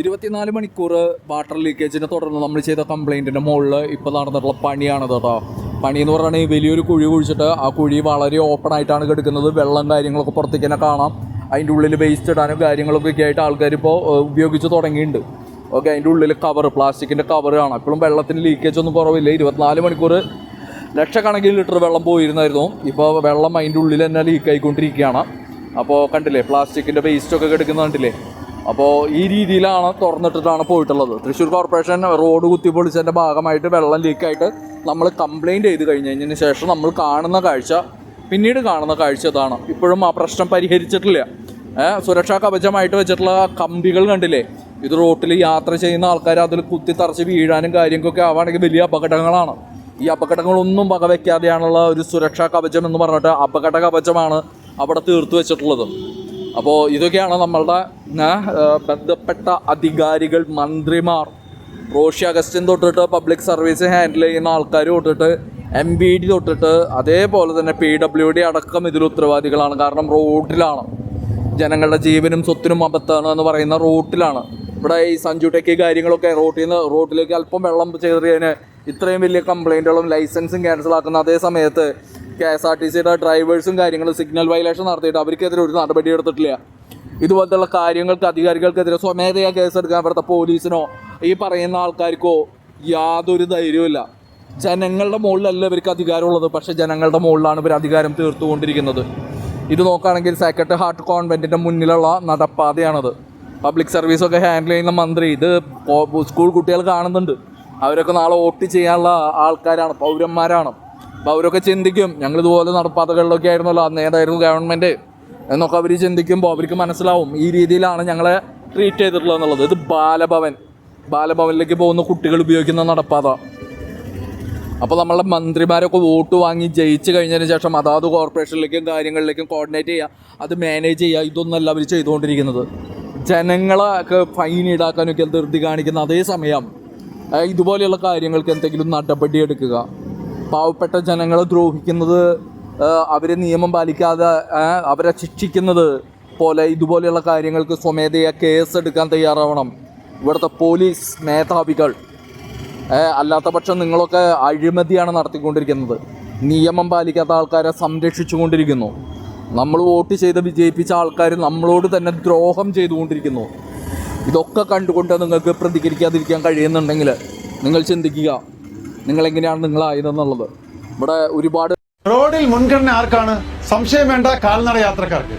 ഇരുപത്തിനാല് മണിക്കൂർ വാട്ടർ ലീക്കേജിനെ തുടർന്ന് നമ്മൾ ചെയ്ത കംപ്ലൈന്റിന്റെ മുകളിൽ ഇപ്പോൾ നടന്നിട്ടുള്ള പണിയാണ് കേട്ടോ. പണി എന്ന് പറയുകയാണെങ്കിൽ വലിയൊരു കുഴി കുഴിച്ചിട്ട് ആ കുഴി വളരെ ഓപ്പൺ ആയിട്ടാണ് കിടക്കുന്നത്. വെള്ളം കാര്യങ്ങളൊക്കെ പുറത്തേക്ക് തന്നെ കാണാം. അതിന്റെ ഉള്ളിൽ വേസ്റ്റ് ഇടാനും കാര്യങ്ങളൊക്കെ ഒക്കെ ആയിട്ട് ആൾക്കാർ ഇപ്പോൾ ഉപയോഗിച്ച് തുടങ്ങിയിട്ടുണ്ട്. ഓക്കെ അതിന്റെ ഉള്ളിൽ കവർ പ്ലാസ്റ്റിക്കിന്റെ കവർ കാണാം. ഇപ്പോഴും വെള്ളത്തിന് ലീക്കേജ് ഒന്നും കുറവില്ല. ഇരുപത്തിനാല് മണിക്കൂർ ലക്ഷക്കണക്കിന് ലിറ്റർ വെള്ളം പോയിരുന്നായിരുന്നു. ഇപ്പോൾ വെള്ളം അതിന്റെ ഉള്ളിൽ തന്നെ ലീക്ക് ആയിക്കൊണ്ടിരിക്കുകയാണ്. അപ്പോൾ കണ്ടില്ലേ പ്ലാസ്റ്റിക്കിന്റെ വേസ്റ്റൊക്കെ കിടക്കുന്നത് കണ്ടില്ലേ? അപ്പോൾ ഈ രീതിയിലാണ് തുറന്നിട്ടിട്ടാണ് പോയിട്ടുള്ളത്. തൃശ്ശൂർ കോർപ്പറേഷൻ റോഡ് കുത്തിപ്പൊളിച്ചതിന്റെ ഭാഗമായിട്ട് വെള്ളം ലീക്കായിട്ട് നമ്മൾ കംപ്ലയിന്റ് ചെയ്ത് കഴിഞ്ഞ് കഴിഞ്ഞതിന് ശേഷം നമ്മൾ കാണുന്ന കാഴ്ച പിന്നീട് കാണുന്ന കാഴ്ച ഇതാണ്. ഇപ്പോഴും ആ പ്രശ്നം പരിഹരിച്ചിട്ടില്ല. സുരക്ഷാ കവചമായിട്ട് വെച്ചിട്ടുള്ള കമ്പികൾ കണ്ടില്ലേ? ഇത് റോട്ടിൽ യാത്ര ചെയ്യുന്ന ആൾക്കാർ അതിൽ കുത്തി തറച്ച് വീഴാനും കാര്യങ്ങൾക്കൊക്കെ ആവുകയാണെങ്കിൽ വലിയ അപകടങ്ങളാണ്. ഈ അപകടങ്ങളൊന്നും വകവെക്കാതെയാണുള്ള ഒരു സുരക്ഷാ കവചം എന്ന് പറഞ്ഞിട്ട് അപകട കവചമാണ് അവിടെ തീർത്തു വെച്ചിട്ടുള്ളത്. അപ്പോൾ ഇതൊക്കെയാണ് നമ്മളുടെ ബന്ധപ്പെട്ട അധികാരികൾ മന്ത്രിമാർ. റോഷി അഗസ്റ്റിൻ തൊട്ടിട്ട് പബ്ലിക് സർവീസ് ഹാൻഡിൽ ചെയ്യുന്ന ആൾക്കാർ തൊട്ടിട്ട് എം ബി ഡി തൊട്ടിട്ട് അതേപോലെ തന്നെ പി ഡബ്ല്യു ഡി അടക്കം ഇതിൽ ഉത്തരവാദികളാണ്. കാരണം റോഡിലാണ് ജനങ്ങളുടെ ജീവനും സ്വത്തിനും അബദ്ധമാണ് എന്ന് പറയുന്ന റോട്ടിലാണ്. ഇവിടെ ഈ സഞ്ജു ടെക്കി കാര്യങ്ങളൊക്കെ റോട്ടിൽ നിന്ന് റോട്ടിലേക്ക് അല്പം വെള്ളം ചേറിയതിന് ഇത്രയും വലിയ കംപ്ലൈന്റുകളും ലൈസൻസും ക്യാൻസൽ ആക്കുന്ന അതേ സമയത്ത് കെ എസ് ആർ ടി സിയുടെ ഡ്രൈവേഴ്സും കാര്യങ്ങളും സിഗ്നൽ വയലേഷൻ നടത്തിയിട്ട് അവർക്കെതിരെ ഒരു നടപടി എടുത്തിട്ടില്ല. ഇതുപോലത്തുള്ള കാര്യങ്ങൾക്ക് അധികാരികൾക്കെതിരെ സ്വമേധയാ കേസെടുക്കാൻ ഇവിടുത്തെ പോലീസിനോ ഈ പറയുന്ന ആൾക്കാർക്കോ യാതൊരു ധൈര്യവുമില്ല. ജനങ്ങളുടെ മുകളിലല്ല ഇവർക്ക് അധികാരമുള്ളത് പക്ഷേ ജനങ്ങളുടെ മുകളിലാണ് ഇവർ അധികാരം തീർത്തുകൊണ്ടിരിക്കുന്നത്. ഇത് നോക്കുകയാണെങ്കിൽ സെക്രട്ടറി ഹാർട്ട് കോൺവെന്റിന്റെ മുന്നിലുള്ള നടപ്പാതയാണത്. പബ്ലിക് സർവീസൊക്കെ ഹാൻഡിൽ ചെയ്യുന്ന മന്ത്രി ഇത് സ്കൂൾ കുട്ടികൾ കാണുന്നുണ്ട്. അവരൊക്കെ നാളെ വോട്ട് ചെയ്യാനുള്ള ആൾക്കാരാണ് പൗരന്മാരാണ്. അപ്പോൾ അവരൊക്കെ ചിന്തിക്കും ഞങ്ങൾ ഇതുപോലെ നടപ്പാതകളിലൊക്കെ ആയിരുന്നല്ലോ അന്ന് ഏതായിരുന്നു ഗവൺമെന്റ് എന്നൊക്കെ അവർ ചിന്തിക്കുമ്പോൾ അവർക്ക് മനസ്സിലാവും ഈ രീതിയിലാണ് ഞങ്ങളെ ട്രീറ്റ് ചെയ്തിട്ടുള്ളത് എന്നുള്ളത്. ഇത് ബാലഭവൻ. ബാലഭവനിലേക്ക് പോകുന്ന കുട്ടികൾ ഉപയോഗിക്കുന്ന നടപ്പാത. അപ്പോൾ നമ്മളുടെ മന്ത്രിമാരൊക്കെ വോട്ട് വാങ്ങി ജയിച്ച് കഴിഞ്ഞതിന് ശേഷം അതാത് കോർപ്പറേഷനിലേക്കും കാര്യങ്ങളിലേക്കും കോർഡിനേറ്റ് ചെയ്യുക അത് മാനേജ് ചെയ്യുക ഇതൊന്നല്ല അവർ ചെയ്തുകൊണ്ടിരിക്കുന്നത്. ജനങ്ങളെ ഫൈൻ ഈടാക്കാനൊക്കെ ധൃതി കാണിക്കുന്ന അതേ സമയം ഇതുപോലെയുള്ള കാര്യങ്ങൾക്ക് എന്തെങ്കിലും നടപടി എടുക്കുക. പാവപ്പെട്ട ജനങ്ങളെ ദ്രോഹിക്കുന്നത് അവരെ നിയമം പാലിക്കാതെ അവരെ ശിക്ഷിക്കുന്നത് പോലെ ഇതുപോലെയുള്ള കാര്യങ്ങൾക്ക് സ്വമേധയാ കേസ് എടുക്കാൻ തയ്യാറാവണം. ഇവിടുത്തെ പോലീസ് മേധാവികൾ അല്ലാത്ത പക്ഷം നിങ്ങളൊക്കെ അഴിമതിയാണ് നടത്തിക്കൊണ്ടിരിക്കുന്നത്. നിയമം പാലിക്കാത്ത ആൾക്കാരെ സംരക്ഷിച്ചു കൊണ്ടിരിക്കുന്നു നമ്മൾ വോട്ട് ചെയ്ത് വിജയിപ്പിച്ച ആൾക്കാർ നമ്മളോട് തന്നെ ദ്രോഹം ചെയ്തുകൊണ്ടിരിക്കുന്നു. ഇതൊക്കെ കണ്ടുകൊണ്ട് നിങ്ങൾക്ക് പ്രതികരിക്കാതിരിക്കാൻ കഴിയുന്നുണ്ടെങ്കിൽ നിങ്ങൾ ചിന്തിക്കുക. നിങ്ങളെങ്ങനെയാണ് നിങ്ങളായതെന്നുള്ളത്? ഇവിടെ ഒരുപാട് റോഡിൽ മുൻഗണന ആർക്കാണ്? സംശയം വേണ്ട കാൽനട യാത്രക്കാർക്ക്.